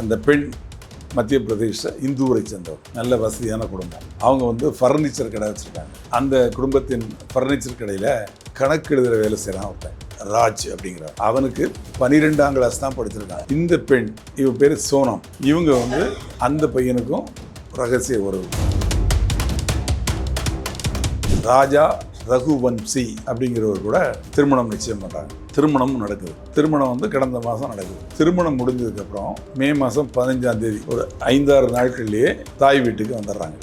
அந்த பெண் மத்திய பிரதேச இந்தூரை சேர்ந்தவர் நல்ல வசதியான குடும்பம். அவங்க வந்து ஃபர்னிச்சர் கடை வச்சுருக்காங்க. அந்த குடும்பத்தின் ஃபர்னிச்சர் கடையில் கணக்கு எழுதுகிற வேலை செய்கிறான் ஒருத்தன். ராஜ் அப்படிங்கிற அவனுக்கு பனிரெண்டாம் கிளாஸ் தான் படிச்சிருக்காங்க இந்த பெண் இவ பேர் சோனம். இவங்க வந்து அந்த பையனுக்கும் ரகசிய உறவு. ராஜா ரகுவன்சி அப்படிங்கிறவர் கூட திருமணம் நிச்சயம் பண்ணுறாங்க திருமணமும் நடக்குது. திருமணம் வந்து கடந்த மாதம் நடக்குது. திருமணம் முடிஞ்சதுக்கப்புறம் மே மாதம் பதினஞ்சாம் தேதி ஒரு ஐந்தாறு நாட்கள்லேயே தாய் வீட்டுக்கு வந்துடுறாங்க.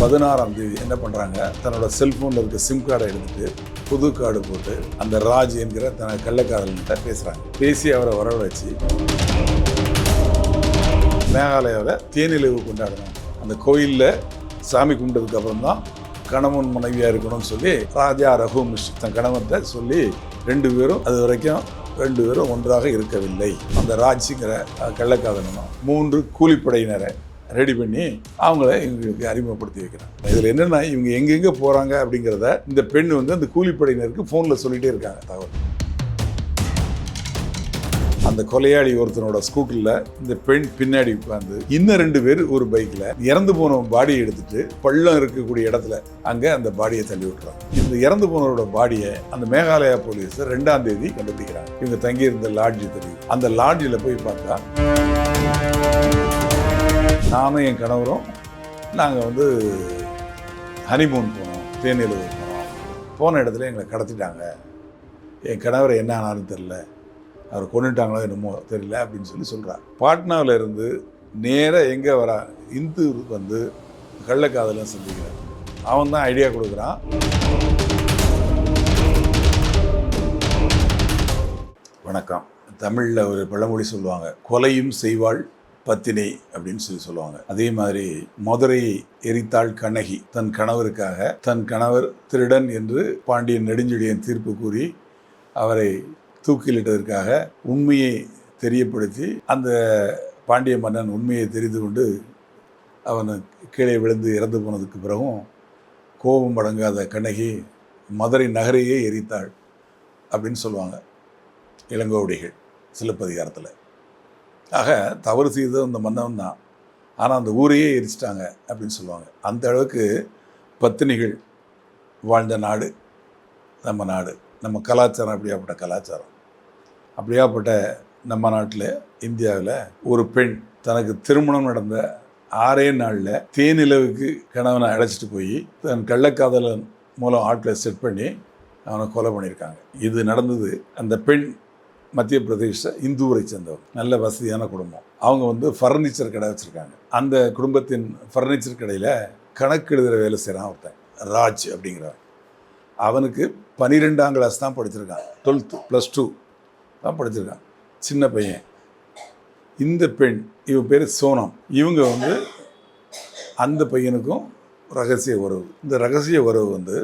பதினாறாம் தேதி என்ன பண்ணுறாங்க தன்னோட செல்ஃபோனில் இருக்க சிம் கார்டை எடுத்துட்டு புது கார்டு போட்டு அந்த ராஜ் என்கிற தன கள்ளக்காரல்கிட்ட பேசுகிறாங்க பேசி அவரை வரவழைச்சி மேகாலயாவில் தேனிலவு கொண்டாடணும் அந்த கோயிலில் சாமி கும்பிட்டதுக்கு அப்புறம் தான் கணவன் மனைவியாக இருக்கணும்னு சொல்லி ராஜா ரகு மிஷ் தன் கணவன்கிட்ட சொல்லி ரெண்டு பேரும் அது வரைக்கும் ரெண்டு பேரும் ஒன்றாக இருக்கவில்லை. அந்த ராஜிங்கிற கள்ளக்காதனும் மூன்று கூலிப்படையினரை ரெடி பண்ணி அவங்கள இவங்களுக்கு அறிமுகப்படுத்தி வைக்கிறாங்க. இதில் என்னென்னா இவங்க எங்கெங்கே போகிறாங்க அப்படிங்கிறத இந்த பெண் வந்து அந்த கூலிப்படையினருக்கு ஃபோனில் சொல்லிகிட்டே இருக்காங்க தகவல். அந்த கொலையாளி ஒருத்தனோட ஸ்கூட்டரில் இந்த பெண் பின்னாடி உட்காந்து இன்னும் ரெண்டு பேர் ஒரு பைக்கில் இறந்து போன பாடியை எடுத்துட்டு பள்ளம் இருக்கக்கூடிய இடத்துல அங்கே அந்த பாடியை தள்ளி விட்டுறாங்க. இந்த இறந்து போனவரோட பாடியை அந்த மேகாலயா போலீஸ் ரெண்டாம் தேதி கண்டுபிடிக்கிறாங்க. இவங்க தங்கியிருந்த லாட்ஜி தெரியும். அந்த லாட்ஜில் போய் பார்த்தா நானும் என் கணவரும் நாங்கள் வந்து ஹனிமூன் போனோம். தேனியில் போனோம். போன இடத்துல எங்களை கடத்திட்டாங்க. என் கணவர் என்ன ஆனாலும் தெரில அவர் கொண்டுட்டாங்களோ என்னமோ தெரியல அப்படின்னு சொல்லி சொல்கிறார் பாட்னாவில் இருந்து நேராக எங்கே வரா இந்து வந்து கள்ளக்காதலாம் சந்திக்கிறார். அவன் தான் ஐடியா கொடுக்குறான். வணக்கம். தமிழில் ஒரு பழமொழி சொல்லுவாங்க கொலையும் செய்வாள் பத்தினி அப்படின்னு சொல்லி சொல்லுவாங்க. அதே மாதிரி மதுரை எரித்தாள் கண்ணகி தன் கணவருக்காக தன் கணவர் திருடன் என்று பாண்டியன் நெடுஞ்செழியன் தீர்ப்பு கூறி அவரை தூக்கிலிட்டதற்காக உண்மையை தெரியப்படுத்தி அந்த பாண்டிய மன்னன் உண்மையை தெரிந்து கொண்டு அவன் கீழே விழுந்து இறந்து போனதுக்கு பிறகும் கோபம் அடங்காத கண்ணகி மதுரை நகரையே எரித்தாள் அப்படின்னு சொல்லுவாங்க இளங்கோவடிகள் சிலப்பதிகாரத்தில். ஆக தவறு செய்தது அந்த மன்னன் தான். ஆனால் அந்த ஊரையே எரிச்சிட்டாங்க அப்படின்னு சொல்லுவாங்க. அந்த அளவுக்கு பத்தினிகள் வாழ்ந்த நாடு நம்ம நாடு. நம்ம கலாச்சாரம் அப்படியாப்பட்ட கலாச்சாரம். அப்படியாப்பட்ட நம்ம நாட்டில் இந்தியாவில் ஒரு பெண் தனக்கு திருமணம் நடந்த ஆறே நாளில் தேனிலவுக்கு கணவனை அழைச்சிட்டு போய் தன் கள்ளக்காதலன் மூலம் ஆட்களை செட் பண்ணி அவனை கொலை பண்ணியிருக்காங்க. இது நடந்தது அந்த பெண் மத்திய பிரதேச இந்தூரை சேர்ந்தவங்க. நல்ல வசதியான குடும்பம். அவங்க வந்து ஃபர்னிச்சர் கடை வச்சுருக்காங்க. அந்த குடும்பத்தின் ஃபர்னிச்சர் கடையில் கணக்கு எழுதுகிற வேலை செய்கிறான் ஒருத்தன். ராஜ் அப்படிங்கிறவன். அவனுக்கு பனிரெண்டாம் கிளாஸ் தான் படிச்சிருக்கான். டுவெல்த்து ப்ளஸ் டூ தான் படிச்சிருக்கான். சின்ன பையன். இந்த பெண் இவன் பேர் சோனம். இவங்க வந்து அந்த பையனுக்கும் ரகசிய உறவு. இந்த ரகசிய உறவு வந்து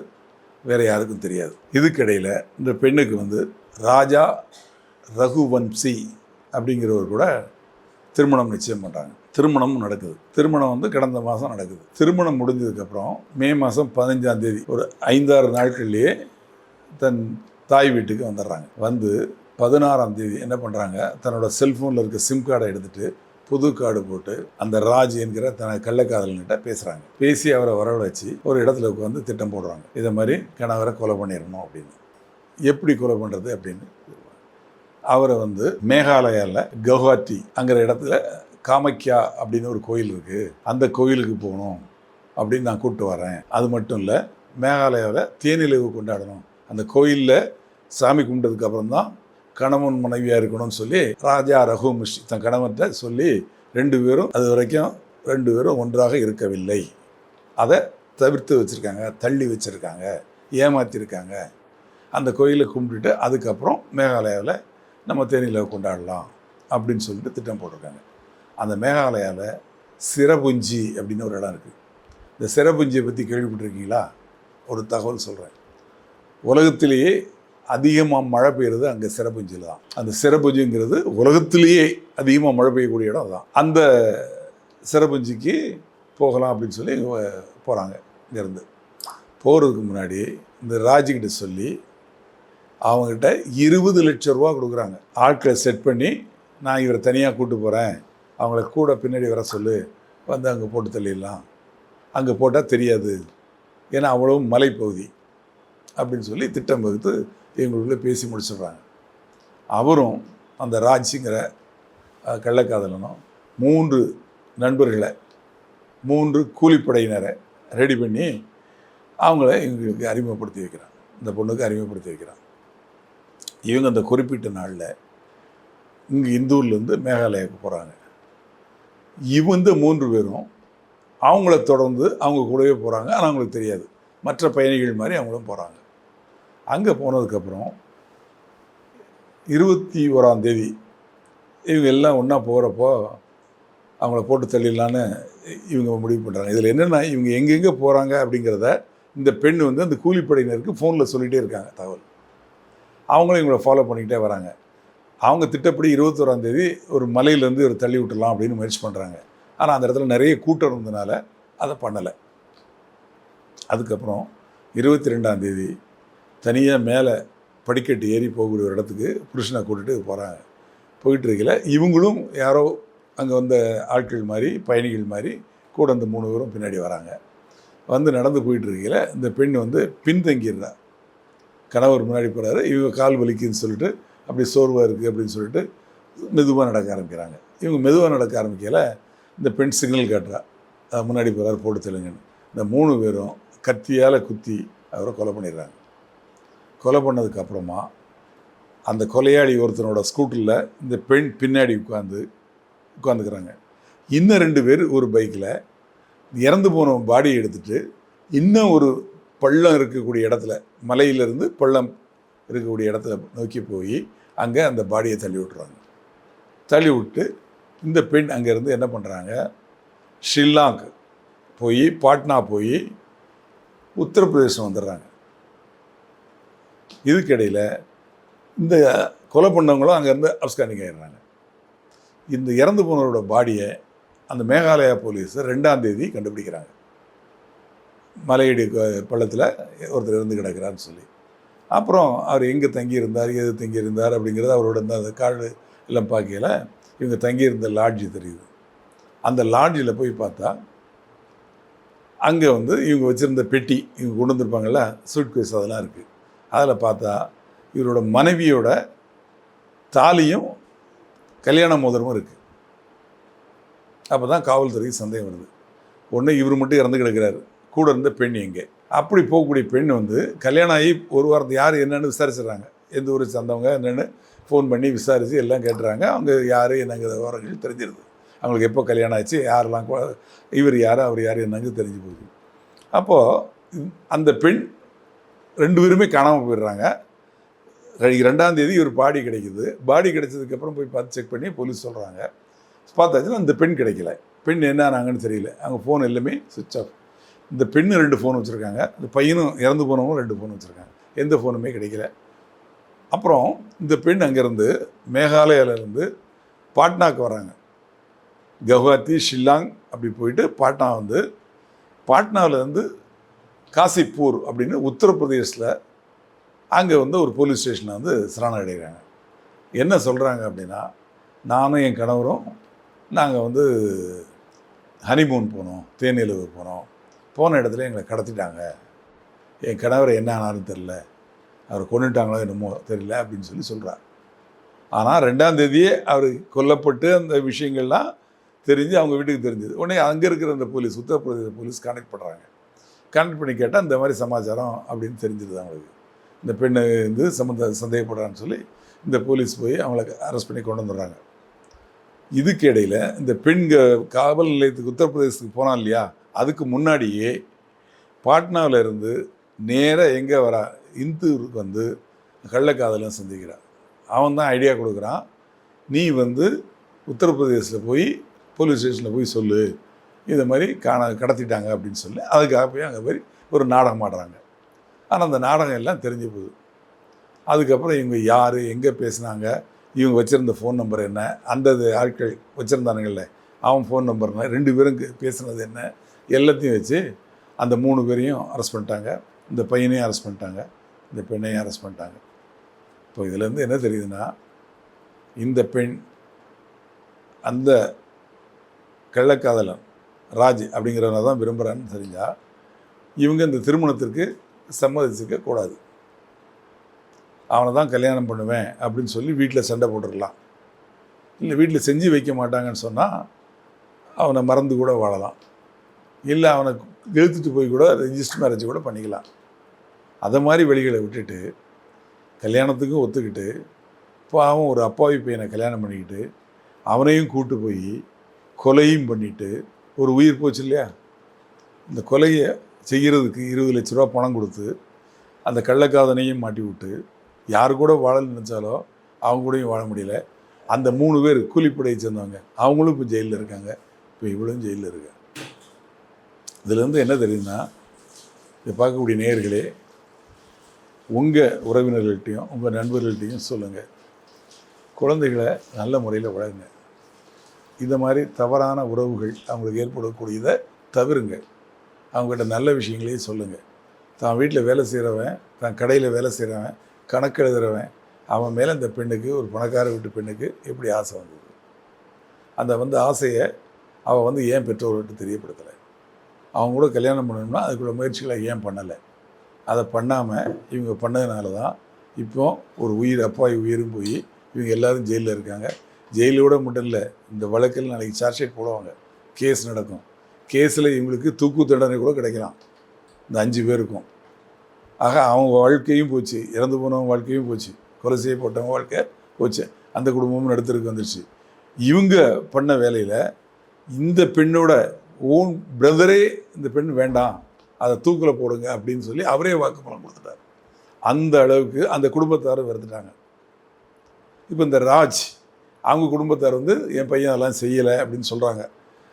வேற யாருக்கும் தெரியாது. இதுக்கிடையில் இந்த பெண்ணுக்கு வந்து ராஜா ரகுவன்சி அப்படிங்கிறவர் கூட திருமணம் நிச்சயம் பண்ணுறாங்க திருமணமும் நடக்குது. திருமணம் வந்து கடந்த மாதம் நடக்குது. திருமணம் முடிஞ்சதுக்கப்புறம் மே மாதம் பதினஞ்சாம் தேதி ஒரு ஐந்தாறு நாட்கள்லேயே தன் தாய் வீட்டுக்கு வந்துடுறாங்க. வந்து பதினாறாம் தேதி என்ன பண்ணுறாங்க தன்னோட செல்ஃபோனில் இருக்க சிம் கார்டை எடுத்துகிட்டு புது கார்டு போட்டு அந்த ராஜ் என்கிற தன கள்ளக்காதல்கிட்ட பேசுகிறாங்க பேசி அவரை வரவழைச்சி ஒரு இடத்துல உட்காந்து திட்டம் போடுறாங்க. இதை மாதிரி கணவரை கொலை பண்ணிடணும் அப்படின்னு. எப்படி கொலை பண்ணுறது அப்படின்னு? அவரை வந்து மேகாலயாவில் கவுஹாட்டி அங்கிற இடத்துல காமக்யா அப்படின்னு ஒரு கோயில் இருக்குது அந்த கோயிலுக்கு போகணும் அப்படின்னு நான் கூப்பிட்டு வரேன். அது மட்டும் இல்லை மேகாலயாவில் தேனிலவு கொண்டாடணும். அந்த கோயிலில் சாமி கும்பிட்டதுக்கு அப்புறம் தான் கணவன் மனைவியாக இருக்கணும்னு சொல்லி ராஜா ரகு தன் கணவன்கிட்ட சொல்லி ரெண்டு பேரும் அது வரைக்கும் ரெண்டு பேரும் ஒன்றாக இருக்கவில்லை. அதை தவிர்த்து வச்சுருக்காங்க தள்ளி வச்சுருக்காங்க ஏமாற்றிருக்காங்க அந்த கோயிலை கும்பிட்டுட்டு அதுக்கப்புறம் மேகாலயாவில் நம்ம தேனியில் கொண்டாடலாம் அப்படின்னு சொல்லிட்டு திட்டம் போட்டிருக்காங்க. அந்த மேகாலயாவில் சிரபுஞ்சி அப்படின்னு ஒரு இடம் இருக்குது இந்த சிரபுஞ்சியை பற்றி கேள்விப்பட்டிருக்கீங்களா? ஒரு தகவல் சொல்கிறேன் உலகத்திலேயே அதிகமாக மழை பெய்யுறது அங்கே சிறப்புஞ்சில் தான். அந்த சிரபுஞ்சிங்கிறது உலகத்திலேயே அதிகமாக மழை பெய்யக்கூடிய இடம் தான் அந்த சிறப்புஞ்சிக்கு போகலாம் அப்படின்னு சொல்லி போகிறாங்க இங்கேருந்து. போகிறதுக்கு முன்னாடி இந்த ராஜுக்கிட்ட சொல்லி அவங்ககிட்ட இருபது லட்ச ரூபா கொடுக்குறாங்க. ஆட்களை செட் பண்ணி நான் இவரை தனியாக கூப்பிட்டு போகிறேன் அவங்கள கூட பின்னாடி வர சொல்லு. வந்து அங்கே போட்டு தள்ளிடலாம். அங்கே போட்டால் தெரியாது. ஏன்னா அவ்வளவும் மலைப்பகுதி. அப்படின்னு சொல்லி திட்டம் வகுத்து எங்களுக்குள்ளே பேசி முடிச்சிடுறாங்க. அவரும் அந்த ராஜ்ங்கிற கள்ளக்காதலனும் மூன்று நண்பர்களை மூன்று கூலிப்படையினரை ரெடி பண்ணி அவங்கள எங்களுக்கு அறிமுகப்படுத்தி வைக்கிறாங்க. இந்த பொண்ணுக்கு அறிமுகப்படுத்தி வைக்கிறாங்க. இவங்க அந்த குறிப்பிட்ட நாளில் இங்கே இந்தூர்லேருந்து மேகாலயாவுக்கு போகிறாங்க இவந்த மூன்று பேரும் அவங்கள தொடர்ந்து அவங்க கூடவே போகிறாங்க ஆனால் அவங்களுக்கு தெரியாது. மற்ற பயணிகள் மாதிரி அவங்களும் போகிறாங்க அங்கே போனதுக்கப்புறம் இருபத்தி ஓராம் தேதி இவங்க எல்லாம் ஒன்றா போகிறப்போ அவங்கள போட்டு தள்ளிடலான்னு இவங்க முடிவு பண்ணுறாங்க இதில் என்னென்னா இவங்க எங்கெங்கே போகிறாங்க அப்படிங்கிறத இந்த பெண் வந்து அந்த கூலிப்படையினருக்கு ஃபோனில் சொல்லிகிட்டே இருக்காங்க தகவல். அவங்களும் இவங்களை ஃபாலோ பண்ணிக்கிட்டே வராங்க. அவங்க திட்டப்படி இருபத்தோராம் தேதி ஒரு மலையிலேருந்து ஒரு தள்ளி விட்டுலாம் அப்படின்னு முயற்சி பண்ணுறாங்க ஆனால் அந்த இடத்துல நிறைய கூட்டம் இருந்ததுனால அதை பண்ணலை. அதுக்கப்புறம் இருபத்தி ரெண்டாம் தேதி தனியாக மேலே படிக்கட்டு ஏறி போகக்கூடிய ஒரு இடத்துக்கு புருஷனை கூட்டிட்டு போகிறாங்க போயிட்டு இருக்கல இவங்களும் யாரோ அங்கே வந்த ஆட்கள் மாதிரி பயணிகள் மாதிரி கூட அந்த மூணு பேரும் பின்னாடி வராங்க. வந்து நடந்து போயிட்டு இருக்கல இந்த பெண் வந்து பின்தங்கிடுறா. கணவர் முன்னாடி போகிறாரு இவங்க கால் வலிக்குன்னு சொல்லிட்டு அப்படி சோர்வாக இருக்குது அப்படின்னு சொல்லிட்டு மெதுவாக நடக்க ஆரம்பிக்கிறாங்க. இவங்க மெதுவாக நடக்க ஆரம்பிக்கல இந்த பெண் சிக்னல் காட்டுறா. முன்னாடி போகிறாரு போட்டு தெலுங்குன்னு இந்த மூணு பேரும் கத்தியால் குத்தி அவரை கொலை பண்ணிடுறாங்க. கொலை பண்ணதுக்கப்புறமா அந்த கொலையாளி ஒருத்தனோட ஸ்கூட்டரில் இந்த பெண் பின்னாடி உட்காந்து உட்காந்துக்கிறாங்க இன்னும் ரெண்டு பேர் ஒரு பைக்கில் இறந்து போன பாடியை எடுத்துட்டு இன்னும் ஒரு பள்ளம் இருக்கக்கூடிய இடத்துல மலையிலிருந்து பள்ளம் இருக்கக்கூடிய இடத்துல நோக்கி போய் அங்கே அந்த பாடியை தள்ளி விட்டுறாங்க. தள்ளி விட்டு இந்த பெண் அங்கேருந்து என்ன பண்ணுறாங்க ஷில்லாங் போய் பாட்னா போய் உத்தரப்பிரதேசம் வந்துடுறாங்க. இதுக்கிடையில் இந்த கொலை பண்ணவங்களும் அங்கேருந்து அப்ஸ்கானிங் ஆயிடுறாங்க. இந்த இறந்து போனவரோட பாடியை அந்த மேகாலயா போலீஸ் ரெண்டாம் தேதி கண்டுபிடிக்கிறாங்க. மலையடி பள்ளத்தில் ஒருத்தர் இருந்து கிடக்கிறான்னு சொல்லி. அப்புறம் அவர் எங்கே தங்கியிருந்தார் எது தங்கியிருந்தார் அப்படிங்கிறது அவரோட இந்த அந்த காடு எல்லாம் பார்க்கையில் இவங்க தங்கியிருந்த லாட்ஜி தெரியுது. அந்த லாட்ஜில் போய் பார்த்தா அங்கே வந்து இவங்க வச்சுருந்த பெட்டி இவங்க கொண்டு வந்திருப்பாங்கள்ல சூட்கேஸ் அதெல்லாம் இருக்குது அதில் பார்த்தா இவரோட மனைவியோட தாலியும் கல்யாண மோதிரமும் இருக்குது அப்போ தான் காவல்துறைக்கு சந்தேகம் வருது. ஒன்று இவர் மட்டும் இறந்து கிடக்கிறாரு. கூட இருந்த பெண் எங்கே? அப்படி போகக்கூடிய பெண் வந்து கல்யாணம் ஆகி ஒரு வாரத்து யார் என்னென்னு விசாரிச்சிடுறாங்க. எந்த ஊர் சேர்ந்தவங்க என்னென்னு ஃபோன் பண்ணி விசாரித்து எல்லாம் கேட்டுறாங்க. அவங்க யார் என்னங்கிற விவரங்கள் தெரிஞ்சிருது. அவங்களுக்கு எப்போ கல்யாணம் ஆச்சு யாரெல்லாம் இவர் யார் அவர் யார் என்னங்க தெரிஞ்சு போகுது. அப்போது அந்த பெண் ரெண்டு பேருமே காணாமல் போயிடுறாங்க. ரெண்டாம் தேதி ஒரு பாடி கிடைக்குது. பாடி கிடைச்சதுக்கப்புறம் போய் பார்த்து செக் பண்ணி போலீஸ் சொல்கிறாங்க பார்த்தாச்சுன்னா அந்த பெண் கிடைக்கல. பெண் என்ன ஆனாங்கன்னு தெரியல. அவங்க ஃபோன் எல்லாமே சுவிட்ச் ஆஃப் இந்த பெண்ணு ரெண்டு ஃபோன் வச்சுருக்காங்க. இந்த பையனும் இறந்து போனவங்க ரெண்டு ஃபோன் வச்சுருக்காங்க. எந்த ஃபோனுமே கிடைக்கல. அப்புறம் இந்த பெண் அங்கேருந்து மேகாலயாவிலேருந்து பாட்னாக்கு வராங்க கவுஹாத்தி ஷில்லாங் அப்படி போயிட்டு பாட்னா வந்து பாட்னாவிலேருந்து காசிப்பூர் அப்படின்னு உத்தரப்பிரதேசில் அங்கே வந்து ஒரு போலீஸ் ஸ்டேஷனில் வந்து சரணடைகிறாங்க என்ன சொல்கிறாங்க அப்படின்னா நானும் என் கணவரும் நாங்கள் வந்து ஹனிமூன் போனோம் தேனிலவு போனோம். போன இடத்துல எங்களை கடத்திட்டாங்க. என் கணவர் என்ன ஆனாருன்னு தெரில அவர் கொண்டுட்டாங்களோ என்னமோ தெரியல அப்படின்னு சொல்லி சொல்கிறார் ஆனால் ரெண்டாம் தேதியே அவர் கொல்லப்பட்டு அந்த விஷயங்கள்லாம் தெரிஞ்சு அவங்க வீட்டுக்கு தெரிஞ்சது. உடனே அங்கே இருக்கிற அந்த போலீஸ் உத்தரப்பிரதேச போலீஸ் கனெக்ட் பண்ணுறாங்க கனெக்ட் பண்ணி கேட்டால் இந்த மாதிரி சமாச்சாரம் அப்படின்னு தெரிஞ்சிருது அவங்களுக்கு. இந்த பெண்ணு வந்து சம்மந்த சந்தேகப்படுறான்னு சொல்லி இந்த போலீஸ் போய் அவங்கள அரெஸ்ட் பண்ணி கொண்டு வந்துடுறாங்க. இதுக்கு இடையில இந்த பெண்கள் காவல் நிலையத்துக்கு உத்தரப்பிரதேசத்துக்கு போனான் இல்லையா? அதுக்கு முன்னாடியே பாட்னாவில் இருந்து நேராக எங்கே வரா? இந்தூருக்கு வந்து கள்ளக்காதலன் சந்திக்கிறான் அவன் தான் ஐடியா கொடுக்குறான். நீ வந்து உத்தரப்பிரதேசத்தில் போய் போலீஸ் ஸ்டேஷனில் போய் சொல்லு. இது மாதிரி காண கடத்திட்டாங்க அப்படின்னு சொல்லி அதுக்காக போய் அங்கே போய் ஒரு நாடகம் ஆடுறாங்க ஆனால் அந்த நாடகம் எல்லாம் தெரிஞ்சு போகுது. அதுக்கப்புறம் இவங்க யார் எங்கே பேசுனாங்க இவங்க வச்சுருந்த ஃபோன் நம்பர் என்ன அந்த இது ஆட்கள் வச்சுருந்தானுங்கள்ல அவன் ஃபோன் நம்பர் என்ன ரெண்டு பேரும் பேசுனது என்ன எல்லாத்தையும் வச்சு அந்த மூணு பேரையும் அரெஸ்ட் பண்ணிட்டாங்க. இந்த பையனையும் அரெஸ்ட் பண்ணிட்டாங்க. இந்த பெண்ணையும் அரெஸ்ட் பண்ணிட்டாங்க. இப்போ இதுலேருந்து என்ன தெரியுதுன்னா இந்த பெண் அந்த கள்ளக்காதலன் ராஜ் அப்படிங்கிறவனை தான் விரும்புகிறான்னு தெரிஞ்சால் இவங்க இந்த திருமணத்திற்கு சம்மதிச்சிருக்க கூடாது. அவனை தான் கல்யாணம் பண்ணுவேன் அப்படின்னு சொல்லி வீட்டில் சண்டை போட்டுடலாம் இல்லை வீட்டில் செஞ்சு வைக்க மாட்டாங்கன்னு சொன்னால் அவனை மறந்து கூட வாழலாம். இல்லை அவனை இழுத்துட்டு போய் கூட ரெஜிஸ்டர் மேரேஜ் கூட பண்ணிக்கலாம். அதை மாதிரி வழிகளை விட்டுட்டு கல்யாணத்துக்கும் ஒத்துக்கிட்டு பாவம் ஒரு அப்பாவி பையனை கல்யாணம் பண்ணிக்கிட்டு அவனையும் கூட்டு போய் கொலையும் பண்ணிவிட்டு ஒரு உயிர் போச்சு இல்லையா? இந்த கொலையை செய்கிறதுக்கு இருபது லட்ச ரூபா பணம் கொடுத்து அந்த கள்ளக்காதனையும் மாட்டி விட்டு யார் கூட வாழ நினச்சாலோ அவங்க கூடயும் வாழ முடியல. அந்த மூணு பேர் கூலிப்படையை சேர்ந்தவங்க. அவங்களும் இப்போ ஜெயிலில் இருக்காங்க. இப்போ இவ்வளோ ஜெயிலில் இருக்காங்க இதுலேருந்து என்ன தெரியுதுன்னா இதை பார்க்கக்கூடிய நேயர்களே உங்கள் உறவினர்கள்ட்டையும் உங்கள் நண்பர்கள்ட்டையும் சொல்லுங்கள் குழந்தைகளை நல்ல முறையில் வளருங்க. இந்த மாதிரி தவறான உறவுகள் அவங்களுக்கு ஏற்படக்கூடியதை தவிருங்க. அவங்ககிட்ட நல்ல விஷயங்களையும் சொல்லுங்கள் தான் வீட்டில் வேலை செய்கிறவன் தான் கடையில் வேலை செய்கிறவன் கணக்கு எழுதுகிறவன் அவன் மேலே இந்த பெண்ணுக்கு ஒரு பணக்கார வீட்டு பெண்ணுக்கு எப்படி ஆசை வந்தது? அந்த வந்து ஆசையை அவள் வந்து ஏன் பெற்றோர்கிட்ட தெரியப்படுத்தலை? அவங்க கூட கல்யாணம் பண்ணணும்னா அதுக்குள்ள முயற்சிகளை ஏன் பண்ணலை? அதை பண்ணாமல் இவங்க பண்ணதுனால தான் இப்போ ஒரு உயிர் அப்பாவி உயிரும் போய் இவங்க எல்லாரும் ஜெயிலில் இருக்காங்க. ஜெயிலோட மட்டும் இல்லை இந்த வழக்கில் நாளைக்கு சார்ஜ் ஷீட் போடுவாங்க. கேஸ் நடக்கும். கேஸில் இவங்களுக்கு தூக்கு தண்டனை கூட கிடைக்கலாம். இந்த அஞ்சு பேருக்கும் ஆக அவங்க வாழ்க்கையும் போச்சு. இறந்து போனவங்க வாழ்க்கையும் போச்சு. கொலை செய்யப்பட்டவங்க வாழ்க்கை போச்சு. அந்த குடும்பமும் நடத்திருக்கு வந்துருச்சு. இவங்க பண்ண வேலையில் இந்த பெண்ணோட ஓன் பிரதரே இந்த பெண் வேண்டாம். அதை தூக்கில் போடுங்க அப்படின்னு சொல்லி அவரே வாக்குமூலம் கொடுத்துட்டார். அந்த அளவுக்கு அந்த குடும்பத்தாரும் வெறுத்துட்டாங்க. இப்போ இந்த ராஜ் அவங்க குடும்பத்தார் வந்து என் பையன் அதெல்லாம் செய்யலை அப்படின்னு சொல்கிறாங்க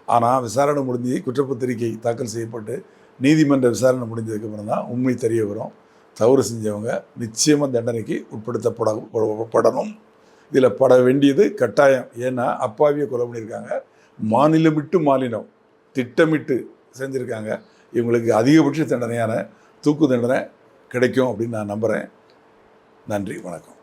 ஆனால் விசாரணை முடிஞ்சு குற்றப்பத்திரிக்கை தாக்கல் செய்யப்பட்டு நீதிமன்ற விசாரணை முடிஞ்சதுக்கப்புறம் தான் உண்மை தெரிய வரும். தவறு செஞ்சவங்க நிச்சயமாக தண்டனைக்கு உட்படுத்தப்பட படணும். இதில் பட வேண்டியது கட்டாயம். ஏன்னா அப்பாவியை கொலை பண்ணியிருக்காங்க. மாநிலம் விட்டு மாநிலம் திட்டமிட்டு செஞ்சுருக்காங்க. இவங்களுக்கு அதிகபட்ச தண்டனையான தூக்கு தண்டனை கிடைக்கும் அப்படின்னு நான் நம்புகிறேன் நன்றி வணக்கம்.